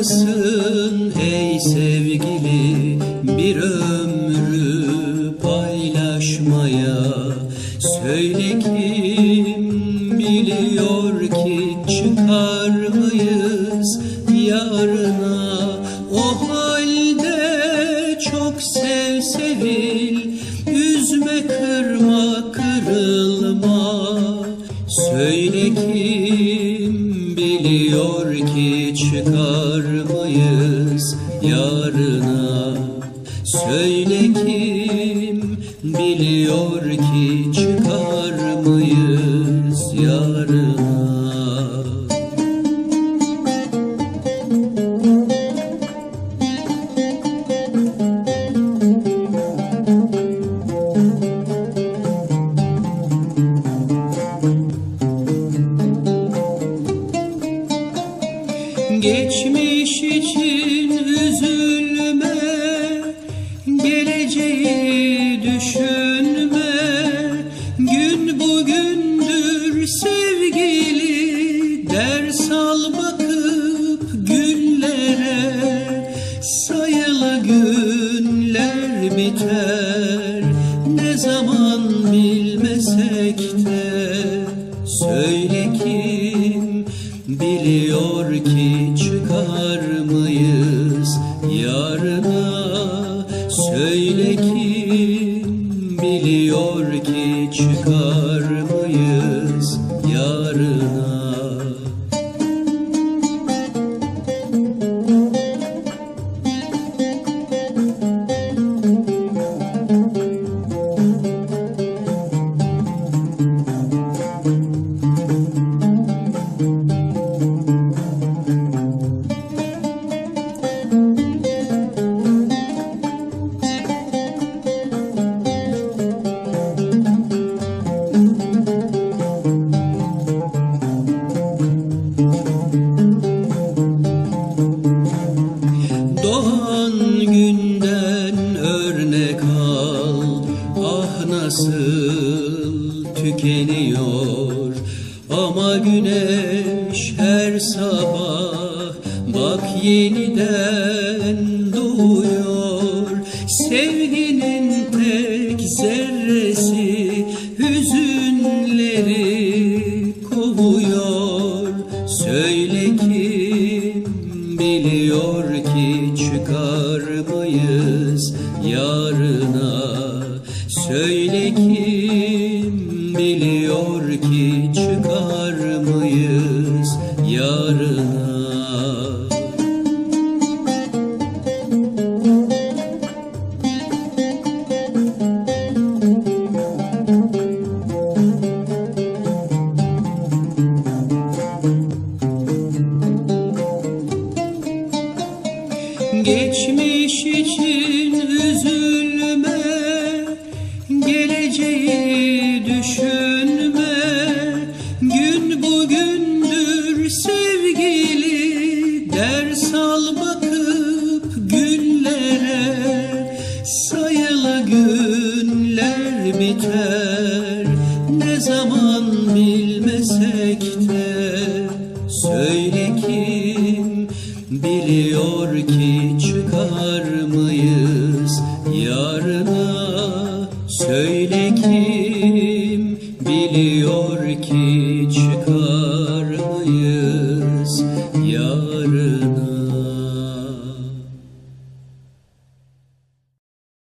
mısın ey sevgili. Bir ömrü paylaşmaya söyle kim biliyor ki çıkar mıyız yarına? O halde çok sev sevil üzme kırma kırılma. Söyle kim biliyor ki çıkar yarına. Söyle kim biliyor ki çıkarmayız sevgili Ders al bakıp günlere Sayılı günler biter. Ne zaman bilmesek de Söyle kim biliyor ki çıkarmayız yarına? Söyle kim biliyor ki çıkarmayız günden örnek al Ah nasıl tükeniyor. Ama güneş her sabah Bak yeniden doğuyor. Sevginin tek zerresi Hüzünleri kovuyor. Söyle kim biliyor ki çıkarmayız yarına? Söyle kim biliyor ki çıkarmayız yarına? Geçmiş için üzülme Geleceği düşünme zaman